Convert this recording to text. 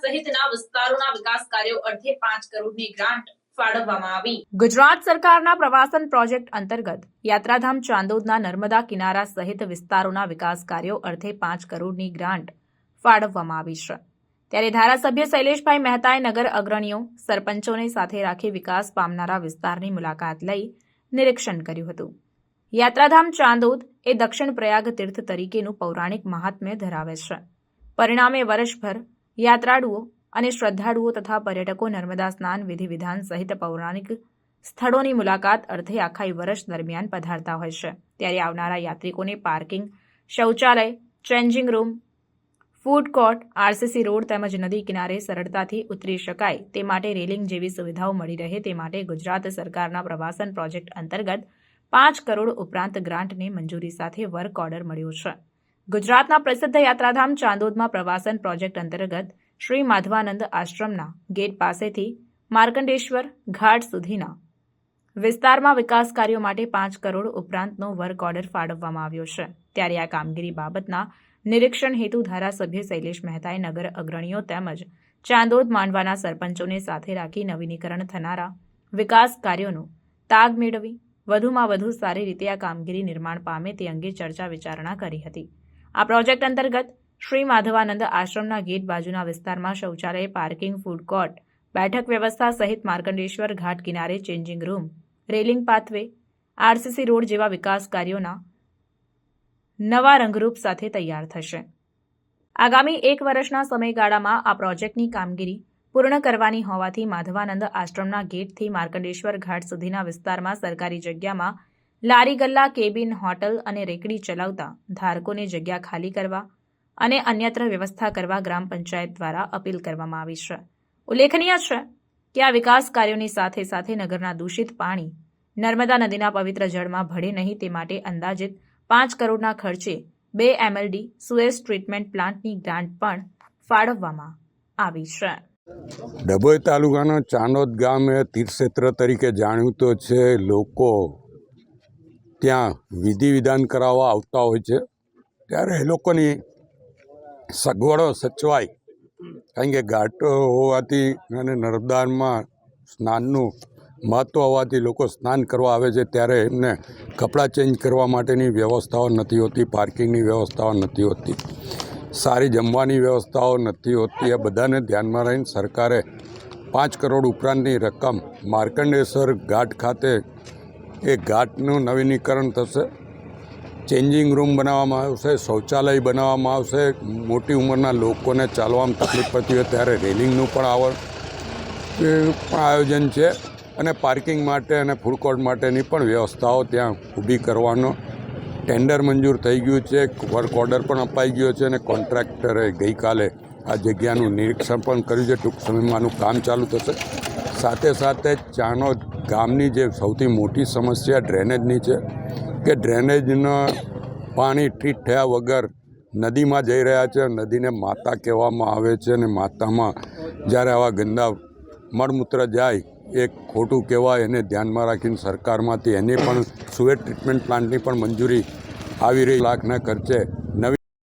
સહિતના વિસ્તારોના વિકાસ કાર્યો અર્થે પાંચ કરોડની ગ્રાન્ટ ગુજરાત સરકારના પ્રવાસન પ્રોજેક્ટ અંતર્ગત યાત્રાધામ ચાંદોદના નર્મદા કિનારા સહિત વિસ્તારોના વિકાસ કાર્યો અર્થે પાંચ કરોડની ગ્રાન્ટ ફાળવવામાં આવી છે. ત્યારે ધારાસભ્ય શૈલેષભાઈ મહેતાએ નગર અગ્રણીઓ, સરપંચોને સાથે રાખી વિકાસ પામનારા વિસ્તારની મુલાકાત લઈ નિરીક્ષણ કર્યું હતું. યાત્રાધામ ચાંદોદ એ દક્ષિણ પ્રયાગ તીર્થ તરીકેનું પૌરાણિક મહાત્મ્ય ધરાવે છે. પરિણામે વર્ષભર યાત્રાળુઓ અને શ્રદ્ધાળુઓ તથા પર્યટકો નર્મદા સ્નાન વિધિ વિધાન સહિત પૌરાણિક સ્થળોની મુલાકાત અર્થે આખા વર્ષ દરમિયાન પધારતા હોય છે. ત્યારે આવનારા યાત્રિકોને પાર્કિંગ, શૌચાલય, changing room, food court, RCC road તેમજ નદી કિનારે સરળતાથી ઉતરી શકાય તે માટે રેલિંગ જેવી સુવિધાઓ મળી રહે તે માટે ગુજરાત સરકારના પ્રવાસન પ્રોજેક્ટ અંતર્ગત પાંચ કરોડ ઉપરાંત ગ્રાન્ટને મંજૂરી સાથે વર્ક ઓર્ડર મળ્યો છે. ગુજરાતના પ્રસિદ્ધ યાત્રાધામ ચાંદોદમાં પ્રવાસન પ્રોજેક્ટ અંતર્ગત શ્રી માધવાનંદ આશ્રમના ગેટ પાસેથી માર્કંડેશ્વર ઘાટ સુધીના વિસ્તારમાં વિકાસ કાર્યો માટે પાંચ કરોડ ઉપરાંતનો વર્ક ઓર્ડર ફાળવવામાં આવ્યો છે. ત્યારે આ કામગીરી બાબતના નિરીક્ષણ હેતુ ધારાસભ્ય શૈલેષ મહેતાએ નગર અગ્રણીઓ તેમજ ચાંદોદ માંડવાના સરપંચોને સાથે રાખી નવીનીકરણ થનારા વિકાસ કાર્યોનો તાગ મેળવી વધુમાં વધુ સારી રીતે આ કામગીરી નિર્માણ પામે તે અંગે ચર્ચા વિચારણા કરી હતી. આ પ્રોજેક્ટ અંતર્ગત શ્રી માધવાનંદ આશ્રમના ગેટ બાજુના વિસ્તારમાં શૌચાલય, પાર્કિંગ, ફૂડ કોર્ટ, બેઠક વ્યવસ્થા સહિત માર્કંડેશ્વર ઘાટ કિનારે changing room, railing pathway, RCC road જેવા વિકાસ કાર્યોના નવા રંગરૂપ સાથે તૈયાર થશે. આગામી એક વર્ષના સમયગાળામાં આ પ્રોજેક્ટની કામગીરી પૂર્ણ કરવાની હોવાથી માધવાનંદ આશ્રમના ગેટથી માર્કંડેશ્વર ઘાટ સુધીના વિસ્તારમાં સરકારી જગ્યામાં લારી ગલ્લા કેબિન હોટલ અને રેકડી ચલાવતા ધારકોને જગ્યા ખાલી કરવા અને અન્યત્ર વ્યવસ્થા કરવા ગ્રામ પંચાયત દ્વારા અપીલ કરવામાં આવી છે. ઉલ્લેખનીય છે કે આ વિકાસ કાર્યોની સાથે સાથે નગરના દૂષિત પાણી નર્મદા નદીના પવિત્ર જળમાં ભળે નહીં તે માટે અંદાજિત પાંચ કરોડના ખર્ચે બે એમએલડી સુએઝ ટ્રીટમેન્ટ પ્લાન્ટની ગ્રાન્ટ પણ ફાળવવામાં આવી છે. ડભોઈ તાલુકાનો ચાંદોદ ગામ એ તીર્થક્ષેત્ર તરીકે જાણીતો છે લોકો ત્યાં વિધિ વિધાન કરાવવા આવતા હોય છે, ત્યારે એ લોકોની સગવડો સચવાય. કારણ કે ઘાટો હોવાથી અને નર્મદામાં સ્નાનનું મહત્ત્વ હોવાથી લોકો સ્નાન કરવા આવે છે, ત્યારે એમને કપડાં ચેન્જ કરવા માટેની વ્યવસ્થાઓ નથી હોતી, પાર્કિંગની વ્યવસ્થાઓ નથી હોતી, સારી જમવાની વ્યવસ્થાઓ નથી હોતી. એ બધાને ધ્યાનમાં રહીને સરકારે પાંચ કરોડ ઉપરાંતની રકમ માર્કંડેશ્વર ઘાટ ખાતે એ ઘાટનું નવીનીકરણ થશે. ચેન્જિંગ રૂમ બનાવવામાં આવશે, શૌચાલય બનાવવામાં આવશે. મોટી ઉંમરના લોકોને ચાલવામાં તકલીફ પડતી હોય ત્યારે રેલિંગનું પણ આવડ પણ આયોજન છે. અને પાર્કિંગ માટે અને ફૂડ કોર્ટ માટેની પણ વ્યવસ્થાઓ ત્યાં ઊભી કરવાનો ટેન્ડર મંજૂર થઈ ગયું છે. વર્ક ઓર્ડર પણ અપાઈ ગયો છે અને કોન્ટ્રાક્ટરે ગઈકાલે આ જગ્યાનું નિરીક્ષણ પણ કર્યું છે. ટૂંક સમયમાં આનું કામ ચાલુ થશે. સાથે સાથે ચાણોદ ગામની જે સૌથી મોટી સમસ્યા ડ્રેનેજની છે કે ડ્રેનેજના પાણી ટ્રીટ થયા વગર નદીમાં જઈ રહ્યા છે, નદીને માતા કહેવામાં આવે છે અને માતામાં જ્યારે આવા ગંદા મળમૂત્ર જાય એ ખોટું કહેવાય એને ધ્યાનમાં રાખીને સરકારમાંથી એની પણ સુએ ટ્રીટમેન્ટ પ્લાન્ટની પણ મંજૂરી આવી રહી. લાખના ખર્ચે